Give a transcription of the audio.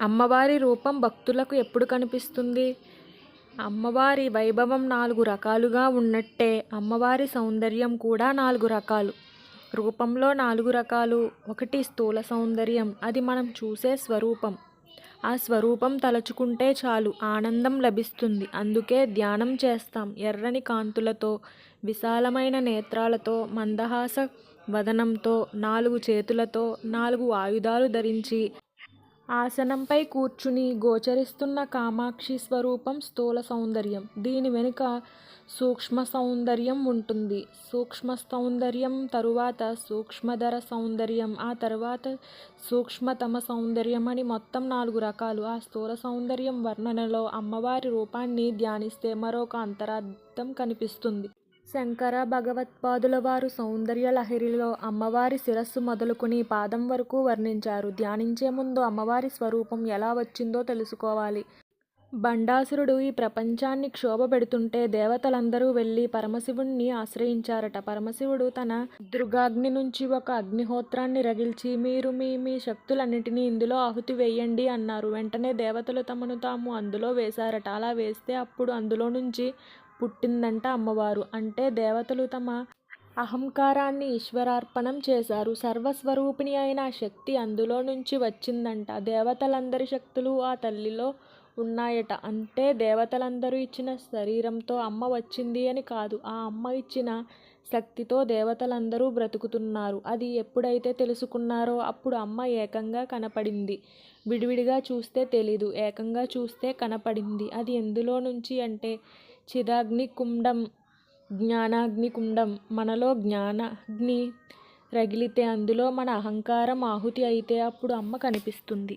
అమ్మవారి రూపం భక్తులకు ఎప్పుడు కనిపిస్తుంది? అమ్మవారి వైభవం నాలుగు రకాలుగా ఉన్నట్టే అమ్మవారి సౌందర్యం కూడా నాలుగు రకాలు. రూపంలో నాలుగు రకాలు. ఒకటి స్థూల సౌందర్యం. అది మనం చూసే స్వరూపం. ఆ స్వరూపం తలుచుకుంటే చాలు ఆనందం లభిస్తుంది. అందుకే ధ్యానం చేస్తాం. ఎర్రని కాంతులతో విశాలమైన నేత్రాలతో మందహాస వదనంతో నాలుగు చేతులతో నాలుగు ఆయుధాలు ధరించి ఆసనంపై కూర్చుని గోచరిస్తున్న కామాక్షి స్వరూపం స్థూల సౌందర్యం. దీని వెనుక సూక్ష్మ సౌందర్యం ఉంటుంది. సూక్ష్మ సౌందర్యం తరువాత సూక్ష్మధర సౌందర్యం ఆ తరువాత సూక్ష్మతమ సౌందర్యం అని మొత్తం నాలుగు రకాలు. ఆ స్థూల సౌందర్యం వర్ణనలో అమ్మవారి రూపాన్ని ధ్యానిస్తే మరొక అంతరార్థం కనిపిస్తుంది. శంకర భగవత్పాదుల వారు సౌందర్య లహరిలో అమ్మవారి శిరస్సు మొదలుకుని పాదం వరకు వర్ణించారు. ధ్యానించే ముందు అమ్మవారి స్వరూపం ఎలా వచ్చిందో తెలుసుకోవాలి. బండాసురుడు ఈ ప్రపంచాన్ని క్షోభ పెడుతుంటే దేవతలందరూ వెళ్ళి పరమశివుణ్ణి ఆశ్రయించారట. పరమశివుడు తన దుర్గాగ్ని నుంచి ఒక అగ్నిహోత్రాన్ని రగిల్చి మీరు మీ మీ శక్తులన్నిటినీ ఇందులో ఆహుతి వేయండి అన్నారు. వెంటనే దేవతలు తమను తాము అందులో వేశారట. అలా వేస్తే అప్పుడు అందులో నుంచి పుట్టిందంట అమ్మవారు. అంటే దేవతలు తమ అహంకారాన్ని ఈశ్వరార్పణం చేశారు. సర్వస్వరూపిణి అయిన ఆ శక్తి అందులో నుంచి వచ్చిందంట. దేవతలందరి శక్తులు ఆ తల్లిలో ఉన్నాయట. అంటే దేవతలందరూ ఇచ్చిన శరీరంతో అమ్మ వచ్చింది అని కాదు ఆ అమ్మ ఇచ్చిన శక్తితో దేవతలందరూ బ్రతుకుతున్నారు. అది ఎప్పుడైతే తెలుసుకున్నారో అప్పుడు అమ్మ ఏకంగా కనపడింది. విడివిడిగా చూస్తే తెలీదు ఏకంగా చూస్తే కనపడింది. అది ఎందులో నుంచి అంటే చిదాగ్ని కుండం జ్ఞానాగ్ని కుండం మనలో జ్ఞానాగ్ని రగిలితే అందులో మన అహంకారం ఆహుతి అయితే అప్పుడు అమ్మ కనిపిస్తుంది.